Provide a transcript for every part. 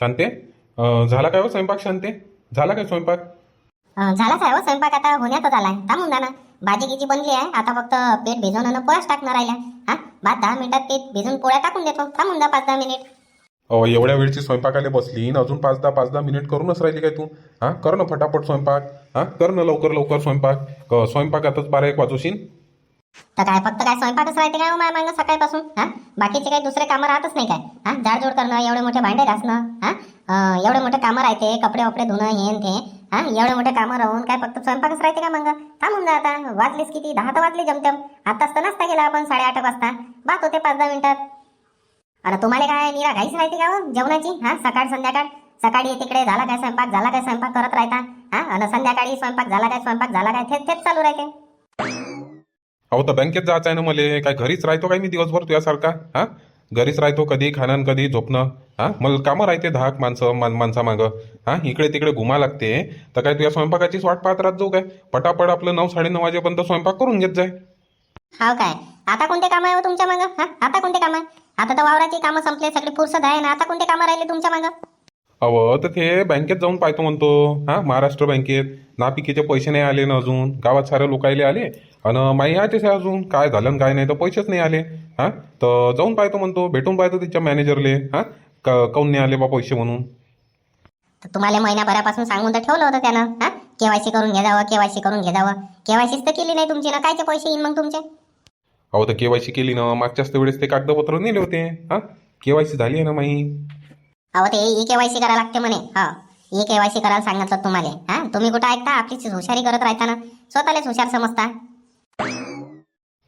शांते? झाला काय हो स्वयंपाक शांते? झाला काय स्वयंपाक? झालाच आहे हो स्वयंपाक. आता होण्यातच आलाय. थांबून ना. भाजी गिजी बनली आहे. आता फक्त पीठ भिजवून आणि पोळ्याच टाकणार राहिल्या. हा? भात दहा मिनिटात पीठ भिजून पोळ्या टाकून देतो. थांबून जा पाच दहा मिनिट. अहो एवढ्या वेळची स्वयंपाकाला बसली. न अजून पाच दहा पाच दहा मिनिट करूनच राहिली काय तू? हा? कर ना फटाफट स्वयंपाक. हा? कर ना लवकर लवकर स्वयंपाक. क- स्वयंपाकातच बारा एक वाजवशील तर काय फक्त काय स्वयंपाकच राहते काय हो माय मागणं सकाळपासून? हा? बाकीचे काही दुसरे कामं राहतच नाही काय? हा? जाडजोड करणं एवढे मोठे भांडे घासणं हा? एवढे मोठे कामं राहते कपडे वपडे धुणं हे ते हा? एवढे मोठे कामं राहून काय फक्त स्वयंपाकच राहते का मग? थांबून जा आता वाजलीस किती? दहा तर वाजली जमतम. आताच तर नाश्ता केला आपण साडेआठ वाजता. बात होते पाच दहा मिनिटात. अरे तुम्हाला काय निरा घाईच राहते का हो जेवणाची? हा? सकाळ संध्याकाळ? सकाळी तिकडे झाला काय स्वयंपाक? झाला काय स्वयंपाक करत राहता? हा? आणि संध्याकाळी स्वयंपाक झाला काय स्वयंपाक झाला काय थेट थेट चालू राहते. अहो तर बँकेत जायचं आहे ना मले. काय घरीच राहतो काय मी दिवसभर तुझ्यासारखा? हा? घरीच राहतो कधी खाणं कधी झोपणं. हा? मला कामं राहते दहा माणसं मान माणसा मागं हा? इकडे तिकडे घुमा लागते. तर काय तुझ्या स्वयंपाकाचीच वाट पाहत राहत जाऊ काय? पटापट आपलं नऊ साडेनऊ वाजेपर्यंत स्वयंपाक करून घेत जाय. हो काय? आता कोणते काम आहे हो तुमच्या मागं? हा? आता कोणते काम आहे? आता तर वावराची कामं संपले सगळे फुरसत आहे ना. आता कोणते कामं राहिले तुमच्या मागं? अहो तर ते बँकेत जाऊन पाहतो म्हणतो. हा महाराष्ट्र बँकेत. नापिकीचे पैसे नाही आले ना अजून. गावात सारे लोकायले आले. आणि माई यायचेच आहे अजून. काय झालं काय नाही तर पैसेच नाही आले. हा तर जाऊन पाहतो म्हणतो. भेटून पाहतो तिच्या मॅनेजरले. हा काऊन नाही आले बा पैसे म्हणून? तर तुम्हाला महिन्याभरापासून सांगून तर ठेवलं होतं त्यानं. हा केवायसी करून घे जावं केवायसी करून घे जावं. केवायसीच तर केली नाही तुमची ना. कायचे पैसे येईन मग तुमचे? अहो तर केवायसी केली ना. मागच्याच वेळेस ते कागदपत्र नेले होते. हा केवायसी झाली आहे ना माई? अहो ते ई केवायसी करायला लागते म्हणे. हा ई केवायसी करायला सांगितलं तुम्हाला. हा तुम्ही कुठं ऐकता? आपलीच हुशारी करत राहता ना. स्वतःलाच हुशार समजता.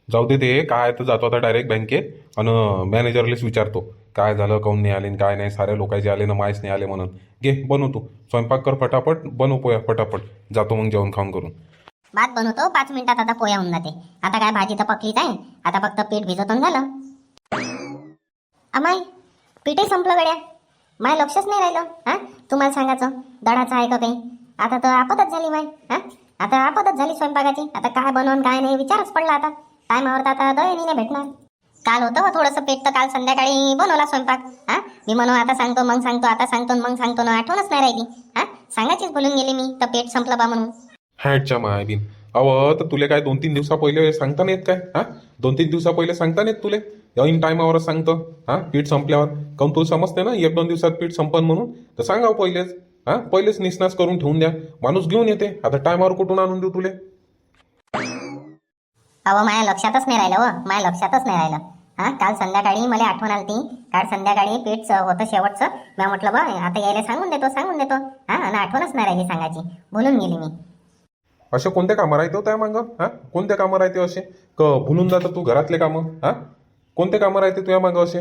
जाऊ दे ते. काय तर जातो आता डायरेक्ट बँकेत आणि मॅनेजरलेच विचारतो. काय झालं? काऊन नाही आले न काय नाही? साऱ्या लोकांचे आले ना माहीच नाही आले म्हणून. घे बनव तू. स्वयंपाक कर फटाफट. बनव पोया फटाफट. जातो मग जेवण खाऊन करून. भात बनवतो. पाच मिनिटात आता पोया होऊन जाते. आता काय भाजी तर पकलीच आहे. आता फक्त पीठ भिजवतो झालं. अमाय पीठही संपलं गड्या. माय लक्षच नाही राहिलं हा? तुम्हाला सांगायचं दडाचं आहे का काही? आता तर आपतच झाली माय हा? आता आपतच झाली स्वयंपाकाची. आता काय बनवून काय नाही विचारच पडला आता. टायमावर तर आता दळणी नाही भेटणार. काल होतं बा थोडंसं पेट तर काल संध्याकाळी बनवला स्वयंपाक हा? मी म्हणून आता सांगतो मग सांगतो आता सांगतो मग सांगतो ना आठवणच नाही राहिली हा? सांगायचीच बोलून गेली मी तर पेट संपलं बा म्हणून. हॅटच्या माय बिन अव तर तुले काय दोन तीन दिवसा पहिले सांगता नाहीत काय हा? दोन तीन दिवसा पहिले सांगता नाहीत तुले? ऐन टायमावरच सांगतो. हा पीठ संपल्यावर. काऊन तुला समजते ना एक दोन दिवसात पीठ संपन म्हणून? तर सांगावं पहिलेच. हा पहिलेच निसनास करून ठेवून द्या. माणूस घेऊन येते. आता टायमावर कुठून आणून देऊ तुले? अहो माझ्या लक्षातच नाही राहिलं व माझ्या लक्षातच नाही राहिलं. हा काल संध्याकाळी मला आठवण आली ती काल संध्याकाळी पीठ होतं शेवटचं. मी म्हटलं बा आता यायला सांगून देतो सांगून देतो. हा आणि आठवणच नाही राहिली सांगायची. बोलून गेली मी. असे कोणते कामं राहते हो त्या मागं हा कोणते कामं राहते असे? क भुलून जातं तू घरातले कामं? हा? कोणते कामं राहते तुझ्या मागं असे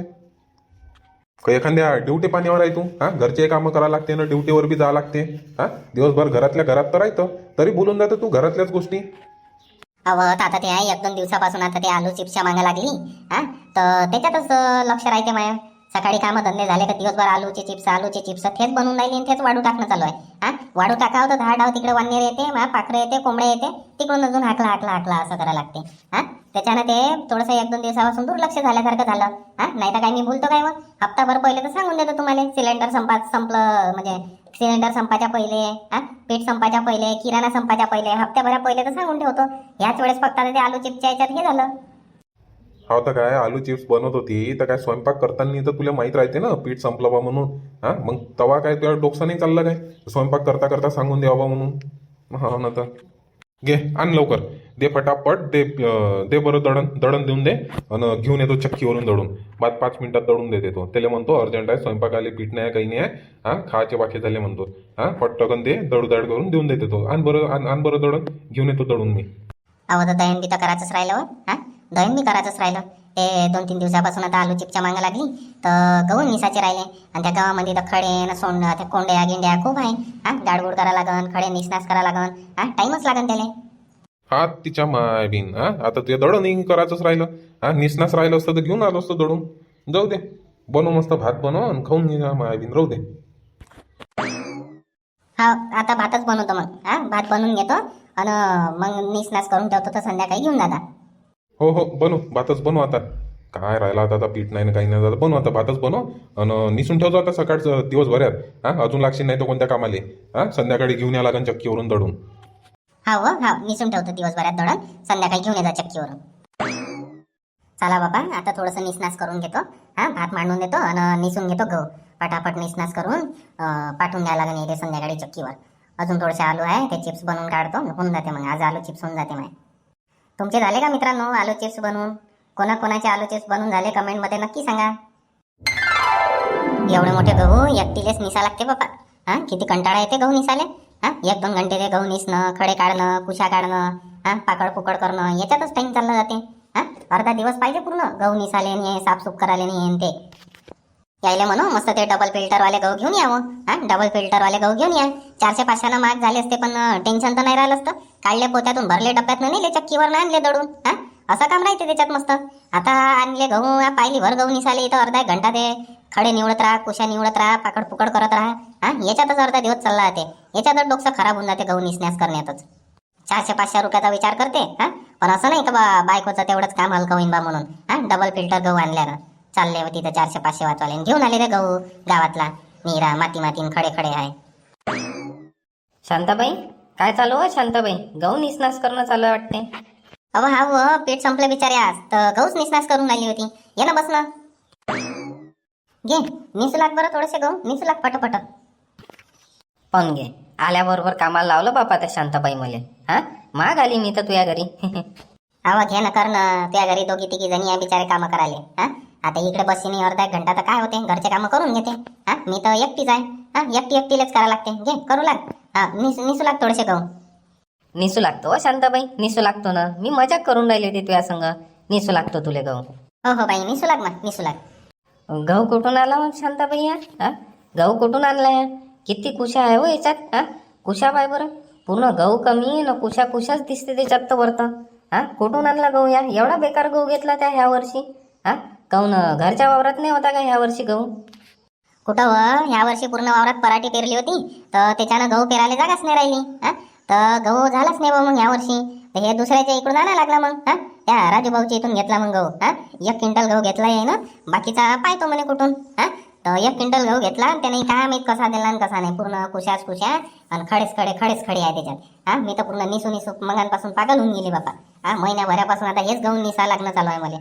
का एखाद्या ड्युटी पाण्यावर आहे तू? घरचे कामं करावं लागते ना ड्युटीवर बी जावं लागते. हा? दिवसभर घरातल्या घरात तर राहतं. तरी बोलून जातं तू घरातल्याच गोष्टी. आता ते आहे एक दोन दिवसापासून आता ते आलू चिप्सच्या मागा लागली. हा? तर त्याच्यातच लक्ष राहते माया. सकाळी कामं धंदे झाले का दिवसभर आलूचे चिप्स आलूचे चिप्स तेच बनवून राहिले आणि तेच वाढू टाकणं चालू आहे. हा? वाढू टाकावं तर दहा डाव तिकडे वानेर येते मा पाखरं येते कोंबडे येते तिकडून अजून हाकला हाकला हाकला असं करायला लागते. हा? त्याच्यानं ते थोडंसं एक दोन दिवसापासून दुर्लक्ष झाल्यासारखं झालं. नाही तर काय मी बोलतो काय मग? हप्ताभर पहिले तर सांगून देतो तुम्हाला. सिलेंडर संपा संपलं म्हणजे सिलेंडर संपाच्या पहिले हा? पीठ संपाच्या पहिले किराणा संपाच्या पहिले हप्त्याभरा पहिले तर सांगून ठेवतो. ह्याच वेळेस फक्त ते आलू चिप्सच्या याच्यात हे झालं. हा तर काय आलू चिप्स बनवत होती. तर काय स्वयंपाक करताना तर तुला माहीत राहते ना पीठ संपलं बा म्हणून. हा? मग तवा काय तुला डोकसा नाही चाललं काय? स्वयंपाक करता करता सांगून द्यावा बा म्हणून. हा ना तर. घे आण लवकर. दे फटाफट दे दे बरं दळण दळण देऊन दे आणि घेऊन येतो चक्कीवरून दळून. बाद पाच मिनिटात दळून दे देतो त्याला म्हणतो अर्जंट आहे स्वयंपाक आले पीठ नाही काही नाही आहे. हां खायचे बाकी झाले म्हणतो. हां पटकन दे दळू करून देऊन देते देतो आण बरं आण बरं दळण. घेऊन येतो दळून मी. अहो तर दहीन बी तर करायचंच राहिलं हां. हा? बी करायचंच राहिलं. ते दोन तीन दिवसापासून आता आलू चिपच्या मागं लागली. तर गहू निसाचे राहिले. आणि त्या गव्हामध्ये तर खडे न सोंड त्या कोंड्या गिंड्या खूप आहे. हा दाडगुड करा लागन खडे निसनास करा लागन. हा टाइमच लागन त्याला. हा तिच्या माय बिन हा? आता तुझ्या दळण करायचंच राहिलं. हा निसनास राहिलं असतं तर घेऊन आलो असतो दळून जाऊ दे. बनव मस्त भात बनव आणि खाऊन घे माय बिन राहू दे. हा आता भातच बनवतो मग. हा भात बनवून घेतो आणि मग निसनास करून ठेवतो तर संध्याकाळी घेऊन जाता. हो हो बनव. भातच बनव आता. काय राहिला आता आता पीठ नाही ना काही नाही. आता बनव आता भातच बनव आणि निसून ठेवतो आता सकाळचं दिवसभरात. हा अजून लागशील नाही तर कोणत्या कामाले? हा संध्याकाळी घेऊन या लागन चक्कीवरून दळून हा व हा निसून ठेवतो दिवसभरात दळण. संध्याकाळी घेऊन येजा चक्कीवरून. चला बाबा आता थोडंसं निसनास करून घेतो. हा भात मांडून देतो आणि निसून घेतो गहू. पटापट निसनास करून पाठवून द्यायला लागेल इथे संध्याकाळी चक्कीवर. अजून थोडेसे आलू आहे ते चिप्स बनवून काढतो. होऊन जाते मग आज आलू चिप्स होऊन जाते मग. तुमचे झाले का मित्रांनो आलू चिप्स बनवून? कोणा कोणाचे आलू चिप्स बनवून झाले कमेंटमध्ये नक्की सांगा. एवढे मोठे गहू एकटीलेच निसा लागते बापा हा किती कंटाळा येते गहू निसाले. हा एक दोन घंटे ते गहू निसणं खडे काढणं कुशा काढणं हा पाकड पुकड करणं याच्यातच टाईम चालला जाते. हा अर्धा दिवस पाहिजे पूर्ण. गहू निसाले नाही साफसूफ करायला नाही ते. यायले म्हणू मस्त ते डबल फिल्टरवाले गहू घेऊन यावं. हा डबल फिल्टरवाले गहू घेऊन या. चारशे पाचशेनं महाग झाले असते पण टेन्शन तर नाही राहिलं असतं. काढले पोत्यातून भरले डब्यात नेले चक्कीवर नाही आणले दडून. हा असं काम राहते त्याच्यात मस्त. आता आणले गहू पाहिली भर गहू निसाले इथं अर्धा घंटा ते खडे निवडत राहा कुशा निवडत राहा पाकड पुकड करत राहा. हा? याच्यातच अर्धा दिवस चालला जाते. याच्यातच डोकं खराब होऊन जाते गहू निसण्यास करण्यातच. चारशे पाचशे रुपयाचा विचार करते हा? पण असं नाही का बा बायकोचं तेवढंच काम हलकं होईन बा म्हणून हा? डबल फिल्टर गहू आणल्यानं चालले होते तिथं चारशे पाचशे वाचवाले. घेऊन आले रे गहू गावातला. नीरा माती मातीन खडे खडे आहे. शांताबाई काय चालू आहे शांताबाई? गहू निसनास करणं चालू वाटते. अहो हा व पीठ संपलं बिचारे आज तर गहूच निसनास करून आली होती. ये ना बस ना. घे. निसू लाग बरं थोडेसे गहू. निसू लाग पटपट. पण घे आल्याबरोबर कामाला लावलं बापा त्या शांताबाई मले. हा? माग आली मी तर तुझ्या घरी. अहो घे ना कर ना त्या घरी दोघी तिघी जणी आहे बिचारे कामं करायले. हा? आता इकडे बसीने अर्धा एक घंटा तर काय होते? घरचे कामं करून घेते. हा? मी तर एकटीच आहे. हा? एकटी एकटीलाच करावं लागते. घे करू लाग. हा निस निसू लाग थोडेसे गहू निसू लागतो हो शांताबाई. निसू लागतो ना. मी मजाक करून राहिली होती तुझ्या संग. निसू लागतो तुले गहू हो हो बाई निसू लाग मग निसू लाग. गहू कुठून आला मग शांताबाई या? हा? गहू कुठून आणलाय किती कुशा आहे हो याच्यात हा? कुशा पाय बरं? पूर्ण गहू कमी न कुशा कुशाच दिसते त्याच्यात तर वरतं. हा? कुठून आणला गहू या? एवढा बेकार गहू घेतला त्या ह्या वर्षी हा? काऊन घरच्या वावरात नाही होता का ह्या वर्षी गहू? कुठं व ह्या वर्षी पूर्ण वावरात पराठी पेरली होती तर त्याच्यानं गहू पेरायला जागाच नाही राहिली हा? तर गहू झालाच नाही बा मग ह्या वर्षी. तर हे दुसऱ्याच्या इकडून आणायला लागला मग हा? त्या राजूभाऊच्या इथून घेतला मग गहू हा? एक क्विंटल गहू घेतला आहे ना बाकीचा पाहतो म्हणे कुठून हा? तर एक क्विंटल गहू घेतला आणि त्याने काय माहीत कसा दिला आणि कसा नाही. पूर्ण कुशाच कुशा आणि खडेच खडे खडेच खडे आहे त्याच्यात. हा मी तर पूर्ण निसू निसू मगांपासून पागल होऊन गेली बापा. हा महिन्याभरापासून आता हेच गहू निसा लागणं चालू आहे मला.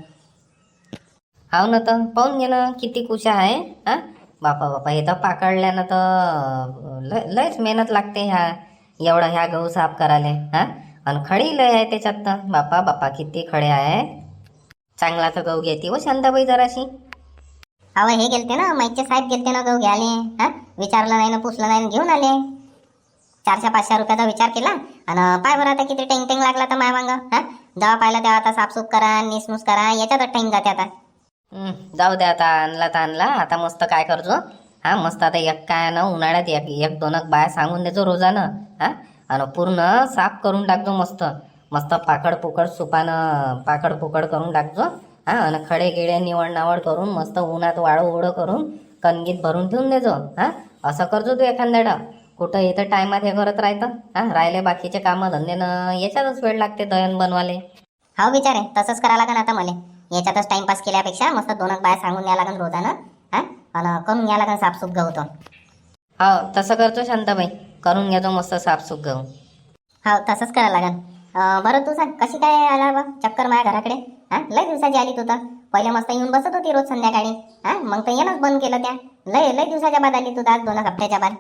हाव ना तर पाहून घे ना किती कुशा आहे. हा बापा बापा हे तर पाकडल्यानं तर लय लयच मेहनत लागते ह्या एवढा ह्या गहू साफ करायला. हा आणि खडी लय आहे त्याच्यात तर. बापा बापा किती खडे आहे. चांगला तर गहू घेते हो शांताबाई जराशी. अहो हे गेलते ना माईचे साहेब गेलते ना गहू घ्याले हा? विचारलं नाही ना पुसलं नाही ना घेऊन आले. चारशे पाचशे रुपयाचा विचार केला. आणि पाय बरं आता किती टेंग टेंग लागला तर माय मांग हा? जेव्हा पाहिलं तेव्हा आता साफसूफ करा निसमूस करा याच्यातच टाइम जाते आता. हं, जाऊ दे आता आणला तर आणला. आता मस्त काय करतो हा मस्त आता एक काय ना उन्हाळ्यात एक एक दोन बाया सांगून देतो रोजानं हा? आणि पूर्ण साफ करून टाकतो मस्त. मस्त पाकड पुकड सुपानं पाकड पुकड करून टाकतो हा आणि खडे गिडे निवड नावड करून मस्त उन्हात वाळू उडं करून कणगीत भरून ठेवून देजो हा? असं करतो तू एखाद्याडा कुठं इथं टायमात हे करत राहतं हा? राहिले बाकीचे कामं धंदेनं याच्यातच वेळ लागते दळण बनवाले. हो बिचारे तसंच करा लागन आता मला. याच्यातच टाइमपास केल्यापेक्षा मस्त दोन बाया सांगून द्या लागन रोजानं हा? आणि करून घ्या लागन साफसूफ गहू तो. हो तसं करतो शांताबाई. करून घेतो मस्त साफसूफ गहू. हो तसंच करा लागन. अं, बरं तू सांग कशी काय आला बा? चक्कर माझ्या घराकडे? हा लय दिवसाची आली तू तर पहिले मस्त येऊन बसत होती रोज संध्याकाळी. हा मग तर येणंच बंद केलं त्या. लय लय दिवसाच्या बाद आली तू तर आज दोन हप्त्याच्या बाद.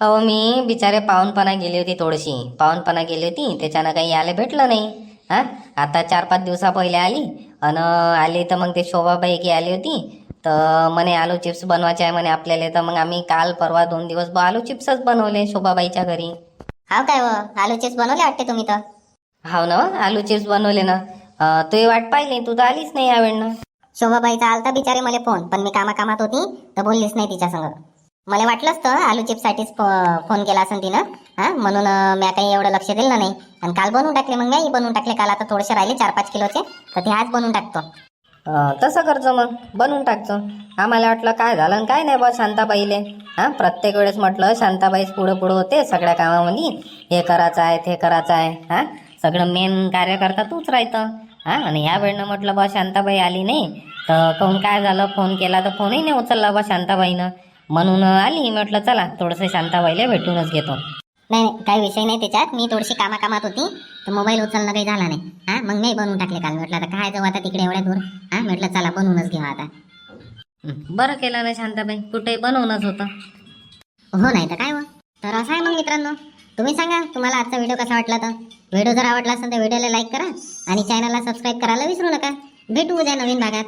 अहो मी बिचारे पाहुणपणा गेली होती थोडीशी. पाहुणपणा गेली होती त्याच्यानं काही यायला भेटलं नाही. हा आता चार पाच दिवसा पहिले आली. अन आली तर मग ते शोभाबाई की आली होती. तर म्हणे आलू चिप्स बनवायचे आहे म्हणे आपल्याला. तर मग आम्ही काल परवा दोन दिवस ब- आलू चिप्सच बनवले शोभाबाईच्या घरी. हाव काय व? आलू चिप्स बनवले वाटते तुम्ही तर? हाव ना आलू चिप्स बनवले ना. तू वाट पाहिली तू तर आलीच नाही यावेळनं शोभाबाईचा आलता बिचारे मला फोन पण मी कामा कामात होती तर बोललीच नाही तिच्या संग. मला वाटलंच तर आलू चिप्स साठीच फो- फोन केला असेल तिनं हा? म्हणून म्या काही एवढं लक्ष दिलं नाही. आणि काल बनवून टाकले मग नाही बनवून टाकले. काल आता थोडेसे राहिले चार पाच किलोचे तर ते आज बनवून टाकतो. तसं करतो मग. बनवून टाकतो आम्हाला वाटलं काय झालं आणि काय नाही बा शांताबाईले. हा? प्रत्येक वेळेस म्हटलं शांताबाईच पुढं पुढं होते सगळ्या कामामध्ये. हे करायचं आहे ते करायचं आहे. हा? सगळं मेन कार्यकर्ता तूच राहतं. हा आणि ह्या वेळनं म्हटलं बा शांताबाई आली नाही. तर कहून काय झालं फोन केला तर फोनही नाही उचलला बा शांताबाईनं. म्हणून आली म्हटलं चला थोडंसं शांताबाईला भेटूनच घेतो. नाही नाही काही विषय नाही त्याच्यात. मी थोडीशी कामाकामात होती तर मोबाईल उचलणं काही झाला नाही. हा मग मी बनवून टाकले काल. म्हटलं आता काय जाऊ आता तिकडे एवढ्या दूर? हा म्हटलं चला बनवूनच घेऊ आता. बरं केलं ना शांताबाई. कुठे बनवूनच होतं. हो नाही तर काय हो तर असं आहे मग मित्रांनो. तुम्ही सांगा तुम्हाला आजचा व्हिडिओ कसा वाटला तर? व्हिडिओ जर आवडला असेल तर व्हिडिओला लाईक करा आणि चॅनलला सबस्क्राईब करायला विसरू नका. भेटू उद्या नवीन भागात.